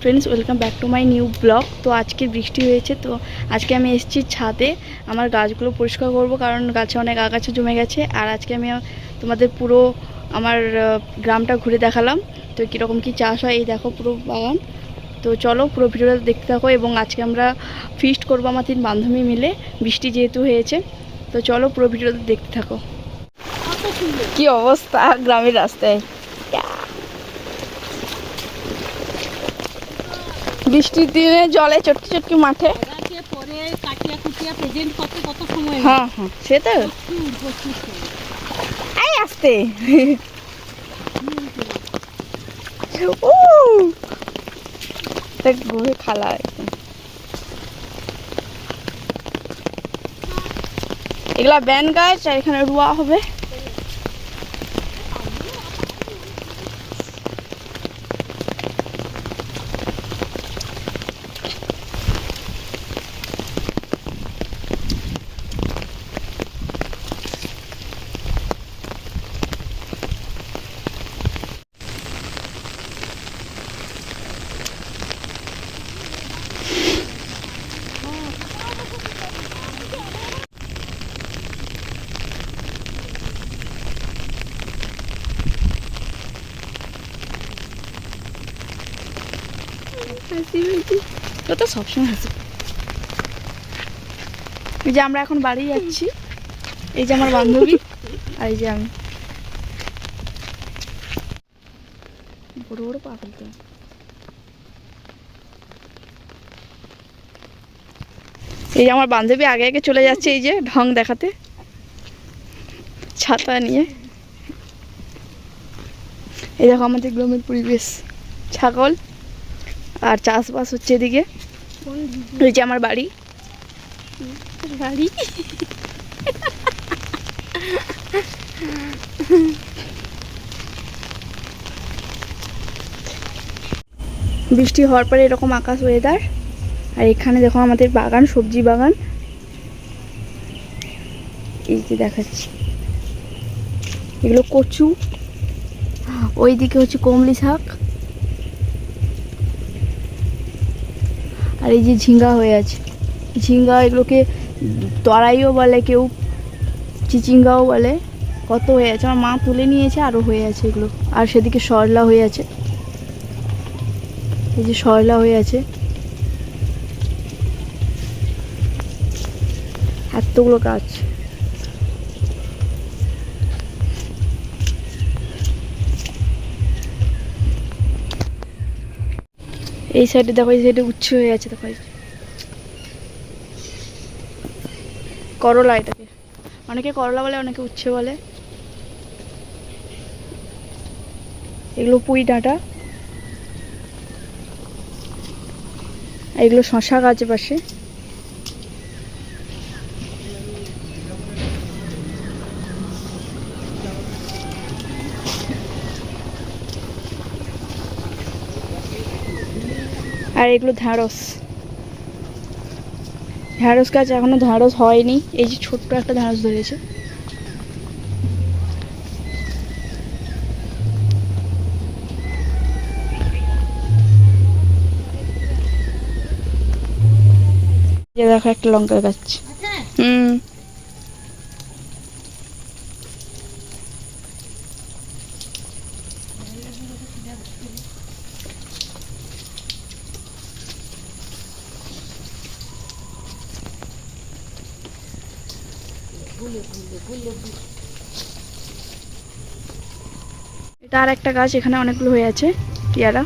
Friends welcome back to my new blog তো আজকে বৃষ্টি হয়েছে, তো আজকে আমি এসেছি ছাদে। আমার গাছগুলো পরিষ্কার করব, কারণ গাছে অনেক আগাছা জমে গেছে। আর আজকে আমি তোমাদের পুরো আমার গ্রামটা ঘুরে দেখালাম। তো কীরকম কী চাষ হয়, এই দেখো পুরো বাগান। তো চলো পুরো ভিডিওটা দেখতে থাকো এবং আজকে আমরা ফিস্ট করব আমার তিন বান্ধবী মিলে, বৃষ্টি যেহেতু হয়েছে। তো চলো পুরো ভিডিওটা দেখতে থাকো। কি অবস্থা গ্রামের রাস্তায়? বৃষ্টির দিনে জলে চটকি চটকি মাঠে। পরে কাটিয়া কুটিয়া প্রেজেন্ট করতে কত সময় হ্যাঁ হ্যাঁ সে তো। আসতে। ও! ঘুরে খালা একদম এগুলা ব্যান গাছ আর এখানে রুয়া হবে। এই যে আমরা এখন বাড়ি যাচ্ছি। এই যে আমার এই যে এই যে আমার বান্ধবী আগে আগে চলে যাচ্ছে এই যে ঢং দেখাতে। ছাতা নিয়ে। এই দেখো আমাদের গ্রামের পরিবেশ। ছাগল। আর চাষবাস হচ্ছে এদিকে। এই যে আমার বাড়ি। বাড়ি? বৃষ্টি হওয়ার পরে এরকম আকাশ ওয়েদার আর এখানে দেখো আমাদের বাগান সবজি বাগান। এই যে দেখাচ্ছি। এগুলো কচু। ওইদিকে হচ্ছে কমলি শাক। আর এই যে ঝিঙ্গা হয়ে আছে। ঝিঙ্গা এগুলোকে তরাইও বলে, কেউ চিচিঙ্গাও বলে। কত হয়ে আছে, আমার মা তুলে নিয়েছে আরও হয়ে আছে এগুলো। আর সেদিকে সরলা হয়ে আছে। এই যে সরলা হয়ে আছে। এতগুলো গাছ। এই সাইডে দেখো, এই সাইডে উচ্ছে হয়ে আছে, দেখো করলা এটাকে। অনেকে করলা বলে, অনেকে উচ্ছে বলে। এগুলো পুঁই ডাঁটা। এগুলো শশা গাছে পাশে আর এগুলো ঢ্যাঁড়স। ঢ্যাঁড়স গাছ এখনও ঢ্যাঁড়স হয়নি। এই যে ছোট্ট একটা ঢ্যাঁড়স ধরেছে। দেখো একটা লঙ্কা গাছ। এটা আর একটা গাছ এখানে অনেকগুলো হয়ে আছে পেয়ারা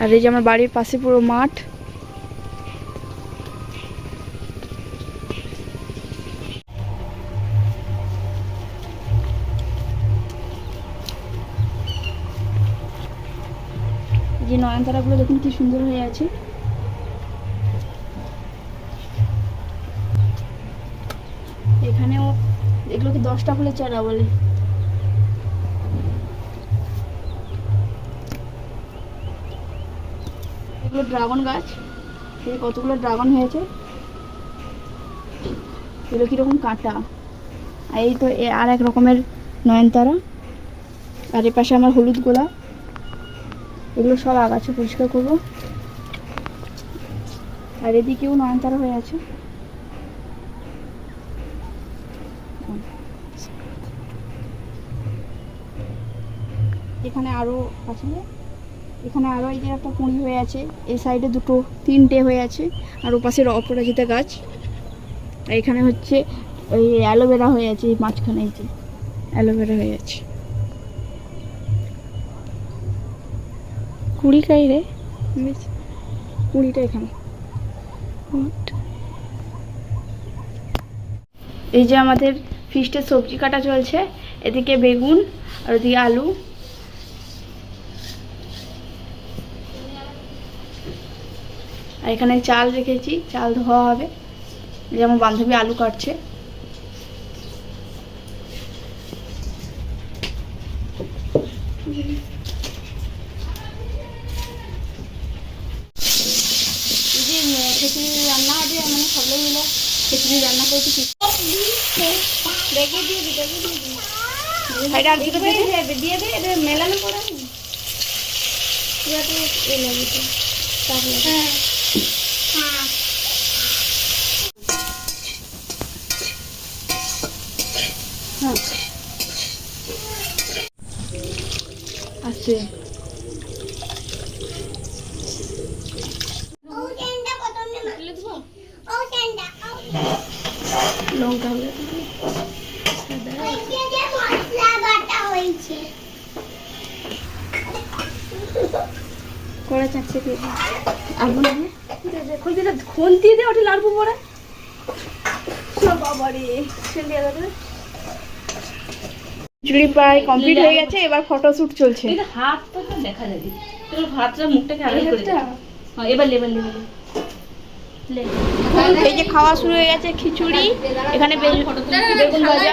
আর এই যে আমার বাড়ির পাশে পুরো মাঠ। যে নয়নতারাগুলো দেখুন কি সুন্দর হয়ে আছে। এখানেও এগুলোকে দশটা ফুলের চারা বলে। এগুলো ড্রাগন গাছ। এই কতগুলো ড্রাগন হয়েছে? এগুলো কীরকম কাঁটা? আর এই তো আর এক রকমের নয়নতারা। আর এ পাশে আমার হলুদ গোলাপ। এগুলো সব আগাছা পরিষ্কার করব। আর এদিকেও নয়নতারা হয়ে আছে। এখানে আরও আছে এখানে আরও এই যে একটা কুঁড়ি হয়ে আছে। এই সাইডে দুটো, তিনটে হয়ে আছে। আর ওপাশের অপরাজিতা গাছ। এখানে হচ্ছে ওই অ্যালোভেরা হয়ে আছে এই মাঝখানে এই যে। অ্যালোভেরা হয়ে আছে। কুড়ি কাই রে বেশ কুড়িটা এখানে। এই যে আমাদের ফিস্টের সবজি কাটা চলছে এদিকে বেগুন আর ওদিকে আলু। আর এখানে চাল রেখেছি চাল ধোয়া হবে। এই যে আমার বান্ধবী আলু কাটছে। এই যে উম, খিচুড়ি রান্না হবে মানে সব লোক মিলে খিচুড়ি রান্না দেখে দিয়ে দে দিয়ে এটা মেলানো হ্যাঁ হ্যাঁ। আছে লঙ্কা হবে করে চাচ্ছে দিয়ে আগুন দিয়ে? দেখো যেটা খুন্তি দিয়ে ওটা লাড়বো খিচুড়ি প্রায় কমপ্লিট হয়ে গেছে এবার ফটোশুট চলছে। এটা হাত তো তো দেখা যাবে তোর হাতটা মুখটাকে আগে এই করে দে হ্যাঁ এবার লেবেল লেবেল এই যে খাওয়া শুরু হয়ে গেছে খিচুড়ি। এখানে বেগুন ভাজা।